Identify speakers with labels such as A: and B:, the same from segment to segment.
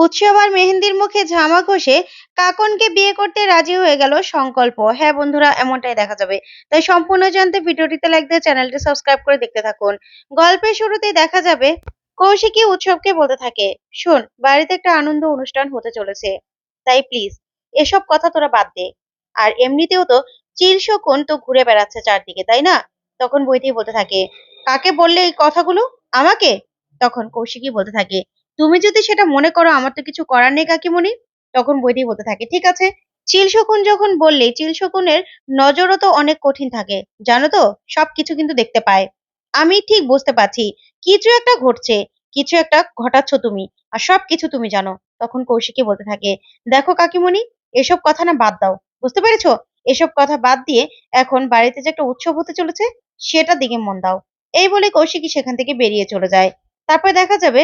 A: উৎসব আর মেহেন্দির মুখে ঝামা ঘষে কাকনকে বিয়ে করতে রাজি হয়ে গেল সংকল্প। হ্যাঁ বন্ধুরা, এমনটাই দেখা যাবে। তাই সম্পূর্ণ জানতে ভিডিওটিতে লাইক দিয়ে চ্যানেলটি সাবস্ক্রাইব করে দেখতে থাকুন। গল্পের শুরুতেই দেখা যাবে, কৌশিকী উৎসবকে বলতে থাকে, শোন, বাড়িতে একটা আনন্দ অনুষ্ঠান হতে চলেছে। তাই প্লিজ এসব কথা তোরা বাদ দে। আর এমনিতেও তো চিল শকুন তো ঘুরে বেড়াচ্ছে চারদিকে, তাই না? তখন বইটি বলতে থাকে, কাকে বললে এই কথাগুলো? আমাকে? তখন কৌশিকী বলতে থাকে তুমি যদি সেটা মনে করো, আমার তো কিছু করার নেই কাকিমণি, তখন বৈদি বলতে থাকে, ঠিক আছে। চিল শকুন যখন বললে, চিল শকুনের নজরও তো অনেক কঠিন থাকে, জানো তো? সবকিছু কিন্তু দেখতে পায়। আমি ঠিক বুঝতে পারছি, কিছু একটা ঘটছে, কিছু একটা ঘটাচ্ছ তুমি, আর সবকিছু তুমি জানো। তখন কৌশিকী বলতে থাকে, দেখো কাকিমণি, এসব কথা না বাদ দাও, বুঝতে পেরেছ? এসব কথা বাদ দিয়ে এখন বাড়িতে যে একটা উৎসব হতে চলেছে সেটা দিকে মন দাও। এই বলে কৌশিকী সেখান থেকে বেরিয়ে চলে যায়। তারপর দেখা যাবে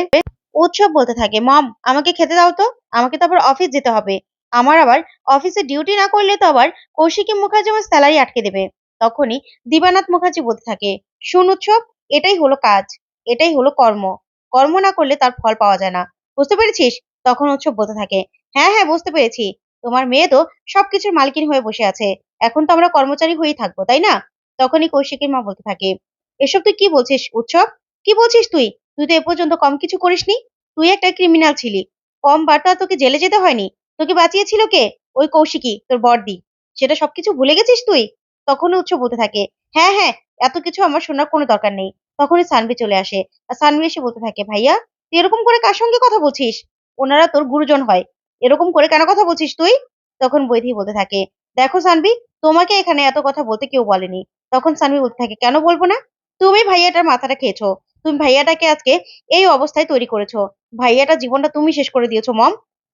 A: উৎসব বলতে থাকে। মম, আমাকে খেতে দাও তো। আমাকে তো আবার অফিস যেতে হবে। আমার আবার অফিসে ডিউটি না করলে তো আবার কৌশিকী মুখার্জি আমার স্যালারি আটকে দেবে। তখনই দিবানাথ মুখার্জি বলতে থাকে, শুন উৎসব, এটাই হলো কাজ, এটাই হলো কর্ম। কর্ম না করলে তার ফল পাওয়া যায় না। বুঝতে পেরেছিস? তখন উৎসব বলতে থাকে হ্যাঁ হ্যাঁ বুঝতে পেরেছি। তোমার মেয়ে তো সবকিছুর মালকিন হয়ে বসে আছে। এখন তো আমরা কর্মচারী হয়েই থাকব, তাই না? তখনই কৌশিকীর মা বলতে থাকে, এসব তুই কি বলছিস উৎসব? কি বলছিস তুই? তুই তো এ পর্যন্ত কম কিছু করিসনি। তুই একটা ক্রিমিনাল ছিলি। কম বার তো আর তোকে জেলে যেতে হয়নি। তোকে বাঁচিয়েছিল কে? ওই কৌশিকী, তোর বর্দি সেটা সবকিছু ভুলে গেছিস তুই? তখন উৎসব বলতে থাকে। হ্যাঁ হ্যাঁ এত কিছু আমার শোনার কোনো দরকার নেই। তখনই সানভি চলে আসে। আর সানভি এসে বলতে থাকে, ভাইয়া, তুই এরকম করে কার সঙ্গে কথা বলছিস? ওনারা তোর গুরুজন হয়। এরকম করে কেন কথা বলছিস তুই? তখন বৈধি বলতে থাকে, দেখো সানভি, তোমাকে এখানে এত কথা বলতে কেউ বলেনি। তখন সানভি বলতে থাকে, কেন বলব না? তুমি ভাইয়াটার মাথাটা খেয়েছো। তুমি ভাইয়াটাকে আজকে এই অবস্থায় তৈরি করেছ। ভাইয়াটা জীবনটা তুমি শেষ করে দিয়েছ, মম।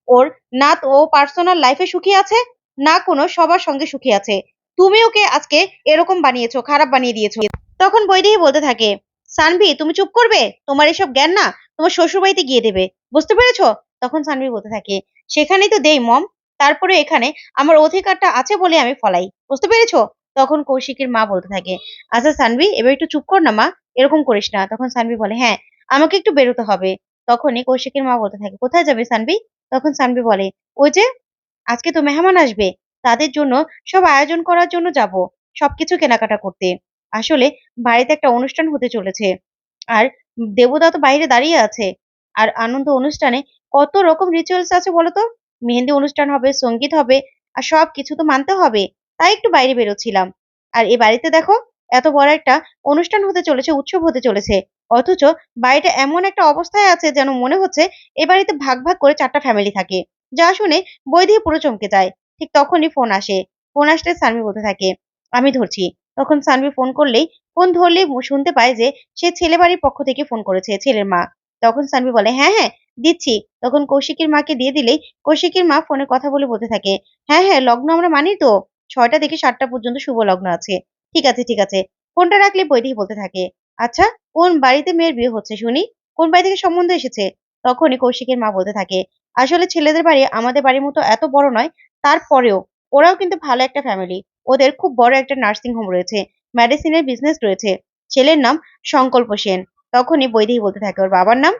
A: ওর না ও পার্সোনাল লাইফে সুখী আছে, না কোনো সবার সঙ্গে সুখী আছে। তুমি ওকে আজকে এরকম বানিয়েছো, খারাপ বানিয়ে দিয়েছ। তখন বৈদেহী বলতে থাকে, সানভি, তুমি চুপ করবে? তোমার এসব জ্ঞান না তোমার শ্বশুর বাড়িতে গিয়ে দেবে। বুঝতে পেরেছ? তখন সানভি বলতে থাকে, সেখানেই তো দেই, মম। তারপরে এখানে আমার অধিকারটা আছে বলে আমি ফলাই। বুঝতে পেরেছ? তখন কৌশিকের মা বলতে থাকে আচ্ছা সানভি, এবার একটু চুপ কর না মা। এরকম করিস না। তখন সানভি বলে হ্যাঁ আমাকে একটু বেরোতে হবে। তখনই কৌশিকের মা বলতে থাকে, কোথায় যাবে সানভি? তখন সানভি বলে, ওই যে আজকে তো মেহমান আসবে, তাদের জন্য সব আয়োজন করার জন্য যাব, সবকিছু কেনাকাটা করতে। আসলে বাড়িতে একটা অনুষ্ঠান হতে চলেছে আর দেবদা তো বাইরে দাঁড়িয়ে আছে। আর আনন্দ অনুষ্ঠানে কত রকম রিচুয়ালস আছে বলতো? মেহেন্দি অনুষ্ঠান হবে, সংগীত হবে, আর সব কিছু তো মানতে হবে। তাই একটু বাইরে বেরোচ্ছিলাম। আর এ বাড়িতে দেখো এত বড় একটা অনুষ্ঠান হতে চলেছে, উৎসব হতে চলেছে। অথচ বাড়িটা এমন একটা অবস্থায় আছে যেন মনে হচ্ছে এ বাড়িতে ভাগ ভাগ করে চারটা ফ্যামিলি থাকে। যা শুনে বই দিয়ে পুরো চমকে যায়। ঠিক তখনই ফোন আসে। ফোন আসলে সানভি বলতে থাকে, আমি ধরছি। তখন সানভি ফোন করলেই ফোন ধরলেই শুনতে পায় যে সে ছেলে বাড়ির পক্ষ থেকে ফোন করেছে, ছেলের মা। তখন সানভি বলে হ্যাঁ হ্যাঁ দিচ্ছি। তখন কৌশিকের মাকে দিয়ে দিলেই কৌশিকের মা ফোনে কথা বলে বলতে থাকে হ্যাঁ হ্যাঁ লগ্ন আমরা মানি তো। ছয়টা থেকে সাতটা পর্যন্ত শুভ লগ্ন আছে। ঠিক আছে ঠিক আছে। ফোনটা রাখলে বৈদিক বলতে থাকে আচ্ছা কোন বাড়িতে মেয়ের বিয়ে হচ্ছে শুনি? কোন বাড়ি থেকে সম্বন্ধ এসেছে? তখনই কৌশিকের মা বলতে থাকে, আসলে ছেলেদের বাড়ি আমাদের বাড়ির মতো এত বড় নয়, তারপরেও ওরাও কিন্তু ভালো একটা ফ্যামিলি ওদের খুব বড় একটা নার্সিং হোম রয়েছে মেডিসিনের বিজনেস রয়েছে। ছেলের নাম সংকল্প সেন। তখনই বৈদেহী বলতে থাকে, ওর বাবার নাম?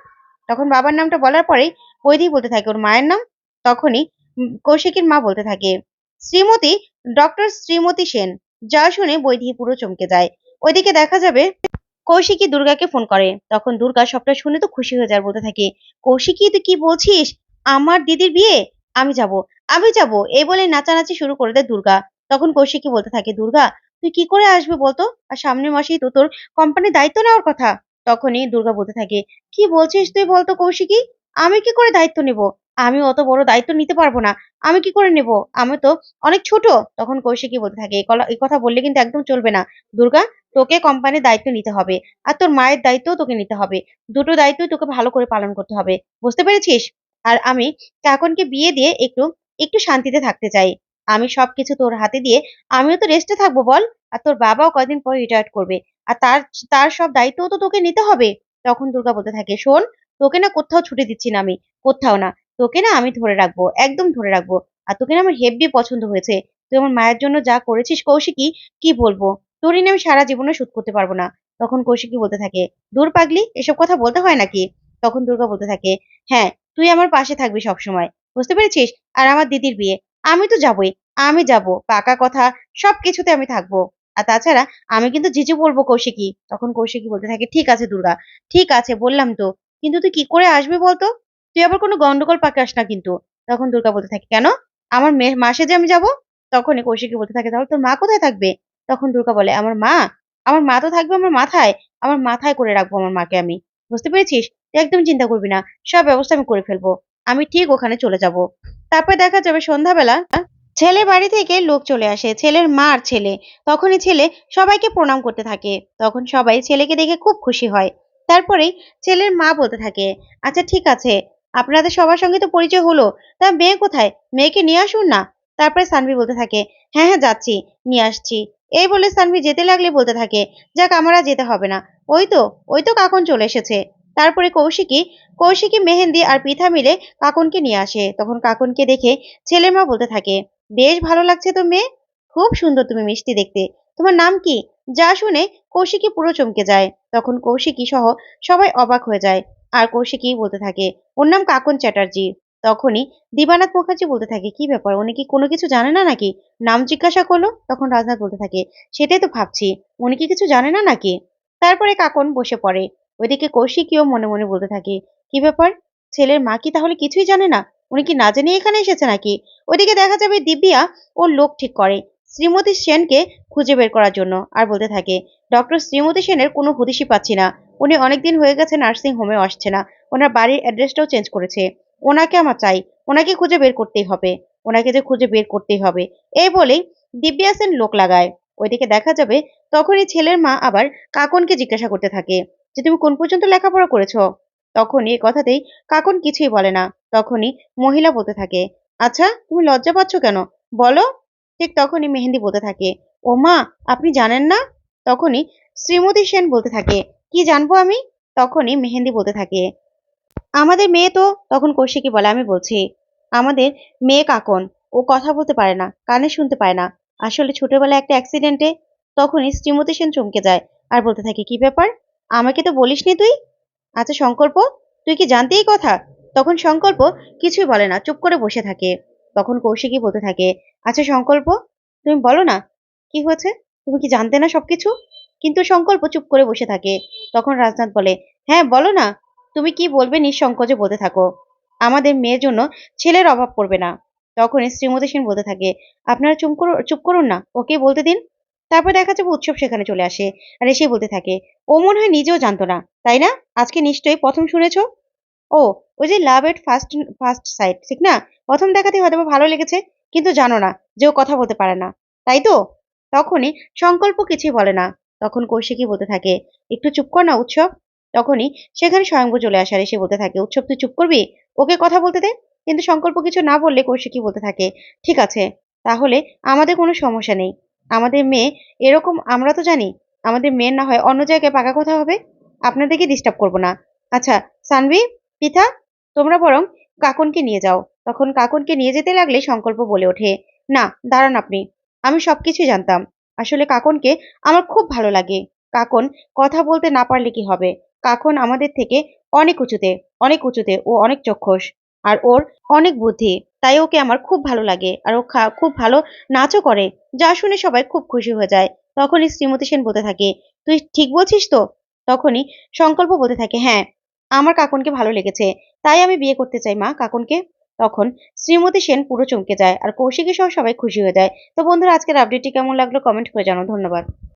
A: তখন বাবার নামটা বলার পরেই বৈদেহী বলতে থাকে, ওর মায়ের নাম? তখনই কৌশিকের মা বলতে থাকে, শ্রীমতী ডক্টর শ্রীমতী সেন। যা শুনে বৈদেহী পুরো চমকে যায়। ওইদিকে দেখা যাবে কৌশিকী দুর্গাকে ফোন করে। তখন দুর্গা সবটা শুনে তো খুশি হয়ে যায় বলতে থাকে, কৌশিকী, তুই কি বলছিস? আমার দিদির বিয়ে? আমি যাব আমি যাব। এই বলে নাচানাচি শুরু করে দেয় দুর্গা। তখন কৌশিকী বলতে থাকে, দুর্গা, তুই কি করে আসবে বলতো? আর সামনের মাসেই তো তোর কোম্পানির দায়িত্ব নেওয়ার কথা। তখনই দুর্গা বলতে থাকে, কি বলছিস তুই বলতো কৌশিকী? আমি কি করে দায়িত্ব নেব? আমি অত বড় দায়িত্ব নিতে পারব না। আমি কি করে নেব? আমি তো অনেক ছোট। তখন কৌশিকী বলতে থাকে, এই কথা বললে কিন্তু একদম চলবে না। দুর্গা, তোকে কোম্পানির দায়িত্ব নিতে হবে। আর তোর মায়ের দায়িত্বও তোকে নিতে হবে। দুটো দায়িত্বই তোকে ভালো করে পালন করতে হবে। বুঝতে পেরেছিস? আর আমি কাকনকে বিয়ে দিয়ে একটু একটু শান্তিতে থাকতে চাই। আমি সবকিছু তোর হাতে দিয়ে আমিও তো রেস্টে থাকব বল। আর তোর বাবাও কয়দিন পর রিটায়ার করবে। আর তার তার সব দায়িত্বও তো তোকে নিতে হবে। তখন দুর্গা বলতে থাকে, শোন, তোকে না কোথাও ছুটি দিচ্ছি না আমি। কোথাও না। তোকে না আমি ধরে রাখব, একদম ধরে রাখব। আর তোকে না আমার হেব্বি পছন্দ হয়েছে। তুই আমার মায়ের জন্য যা করেছিস কৌশিকী, কি বলব? তোর আমি সারা জীবনে শোধ করতে পারব না। তখন কৌশিকী বলতে থাকে, দূর পাগলি, এসব কথা বলতে হয় নাকি? তখন দুর্গা বলতে থাকে হ্যাঁ তুই আমার পাশে থাকবি সবসময়। বুঝতে পেরেছিস? আর আমার দিদির বিয়ে। আমি তো যাবই, আমি যাব। পাকা কথা, সব কিছুতে আমি থাকব। আর তাছাড়া আমি কিন্তু জিজু বলব কৌশিকী। তখন কৌশিকী বলতে থাকে, ঠিক আছে দুর্গা, ঠিক আছে, বললাম তো। কিন্তু তুই কি করে আসবি বলতো? তুই আবার কোনো গন্ডগোল পাকাস না কিন্তু। তখন দুর্গা বলতে থাকে, কেন? আমার মেয়ে মাসে যে আমি যাব, তখনই কৌশিকী বলতে থাকে, তাহলে তোর মা কোথায় থাকবে? তখন দুর্গা বলে, আমার মা? আমার মা তো থাকবে আমার মাথায়। আমার মাথায় করে রাখব আমার মাকে আমি। বুঝতে পেরেছিস? একদম চিন্তা করবি না। সব ব্যবস্থা আমি করে ফেলব। আমি ঠিক ওখানে চলে যাব। তারপর দেখা যাবে সন্ধ্যাবেলা ছেলের বাড়ি থেকে লোক চলে আসে। ছেলের মা আর ছেলে। তখনই ছেলে সবাইকে প্রণাম করতে থাকে। তখন সবাই ছেলেকে দেখে খুব খুশি হয়। তারপরেই ছেলের মা বলতে থাকে আচ্ছা ঠিক আছে। আপনাদের সবার সঙ্গে তো পরিচয় হলো। তা মেয়ে কোথায়? মেয়েকে নিয়ে আসুন না। তারপরে সানভি বলতে থাকে হ্যাঁ হ্যাঁ যাচ্ছি, নিয়ে আসছি। এই বলে সানভি যেতে লাগলে বলতে থাকে, যাক, আমার যেতে হবে না। ওই তো ওই তো কাকন চলে এসেছে। তারপরে কৌশিকী কৌশিকী মেহেন্দি আর পিঠা মিলে কাকনকে নিয়ে আসে। তখন কাকনকে দেখে ছেলের মা বলতে থাকে, বেশ ভালো লাগছে তো মেয়ে। খুব সুন্দর তুমি মিষ্টি দেখতে। তোমার নাম কি? যা শুনে কৌশিকী পুরো চমকে যায়। তখন কৌশিকী সহ সবাই অবাক হয়ে যায়। আর কৌশিকই বলতে থাকে? ওর নাম কাকন চ্যাটার্জি। তখনই দিবানাথ মুখার্জি বলতে থাকে, কি ব্যাপার? উনি কি কোনো কিছু জানে না নাকি? নাম জিজ্ঞাসা করল, তখন রাজনাথ বলতে থাকে, সেটাই তো ভাবছি, উনি কি কিছু জানে না নাকি? তারপরে কাকন বসে পড়ে। ওইদিকে কৌশিকীও মনে মনে বলতে থাকে, কি ব্যাপার? ছেলের মা কি তাহলে কিছুই জানে না? উনি কি না জেনে এখানে এসেছে নাকি? ওইদিকে দেখা যাবে দিব্যা ওর লোক ঠিক করে, শ্রীমতী সেনকে খুঁজে বের করার জন্য, আর বলতে থাকে, ডক্টর শ্রীমতী সেনের কোনো হদিশই পাচ্ছি না। উনি অনেকদিন হয়ে গেছে নার্সিং হোমে আসছে না। ওনার বাড়ির অ্যাড্রেসটাও চেঞ্জ করেছে। ওনাকে আমার চাই। ওনাকে খুঁজে বের করতেই হবে। ওনাকে যে খুঁজে বের করতেই হবে। এই বলেই দিব্যা সেন লোক লাগায়। ওইদিকে দেখা যাবে তখনই ছেলের মা আবার কাকনকে জিজ্ঞাসা করতে থাকে যে, তুমি কোন পর্যন্ত লেখাপড়া করেছ? তখনই এ কথাতেই কাকন কিছুই বলে না। তখনই মহিলা বলতে থাকে আচ্ছা তুমি লজ্জা পাচ্ছ কেন? বলো। ঠিক তখনই মেহেন্দি বলতে থাকে ও মা আপনি জানেন না? তখনই শ্রীমতী সেন বলতে থাকে কি জানব আমি? তখনই মেহেন্দি বলতে থাকে। আমাদের মেয়ে তো, তখন কৌশিকী বলে, আমি বলছি, আমাদের মেয়ে কাকন, ও কথা বলতে পারে না, কানে শুনতে পায় না। আসলে ছোটবেলায় একটা অ্যাক্সিডেন্টে তখনই শ্রীমতী সেন চমকে যায় আর বলতে থাকে, কি ব্যাপার? আমাকে তো বলিসনি তুই? আচ্ছা সংকল্প? তুই কি জানতে এই কথা? তখন সংকল্প কিছুই বলে না, চুপ করে বসে থাকে। তখন কৌশিকী বলতে থাকে আচ্ছা সংকল্প? তুমি বলো না, কি হয়েছে? তুমি কি জানতে না সবকিছু? কিন্তু সংকল্প চুপ করে বসে থাকে। তখন রাজনাথ বলে হ্যাঁ বলো না, তুমি কি বলবে নিঃসংকোচে বলতে থাকো। আমাদের মেয়ের জন্য ছেলের অভাব পড়বে না। তখনই শ্রীমতী সেন বলতে থাকে, আপনারা চুপ করুন চুপ করুন না, ওকে বলতে দিন। তারপর দেখা যাবে উৎসব সেখানে চলে আসে। আর এসে বলতে থাকে, ও মনে হয় নিজেও জানতো না, তাই না? আজকে নিশ্চয়ই প্রথম শুনেছ? ও, ওই যে love at first first sight ঠিক না? প্রথম দেখাতে হয়তো ভালো লেগেছে, কিন্তু জানো না যে ও কথা বলতে পারে না, তাই তো? তখনই সংকল্প কিছুই বলে না। তখন কৌশিকী বলতে থাকে, একটু চুপ কর না উৎসব। তখনই সেখানে স্বয়ংভূ চলে আসার এসে বলতে থাকে, উৎসব তুই চুপ করবি? ওকে কথা বলতে দে। কিন্তু সংকল্প কিছু না বললে কৌশিকী বলতে থাকে, ঠিক আছে, তাহলে আমাদের কোনো সমস্যা নেই। আমাদের মেয়ে এরকম আমরা তো জানি, আমাদের মেয়ের না হয় অন্য জায়গায় পাকা কথা হবে। আপনাদেরকে ডিস্টার্ব করব না। আচ্ছা সানভি, পিতা, তোমরা বরং কাকনকে নিয়ে যাও। তখন কাকনকে নিয়ে যেতে লাগলে সংকল্প বলে ওঠে, না, দাঁড়ান আপনি, আমি সব কিছুই জানতাম। আসলে কাকনকে আমার খুব ভালো লাগে। কাকন কথা বলতে না পারলে কি হবে? কাকন আমাদের থেকে অনেক উঁচুতে অনেক উঁচুতে ও অনেক চক্ষুষ। আর ওর অনেক বুদ্ধি, তাই ওকে আমার খুব ভালো লাগে। আর ও খুব ভালো নাচও করে, যা শুনে সবাই খুব খুশি হয়ে যায়। তখনই শ্রীমতী সেন বলতে থাকে, তুই ঠিক বলছিস তো? তখনই সংকল্প বলতে থাকে হ্যাঁ আমার কাকনকে ভালো লেগেছে, তাই আমি বিয়ে করতে চাই মা কাকনকে। তখন শ্রীমতী সেন পুরো চমকে যায় আর কৌশিকী সহ সবাই খুশি হয়ে যায়। তো বন্ধুরা, আজকের আপডেটটি কেমন লাগল কমেন্ট করে জানাও। ধন্যবাদ।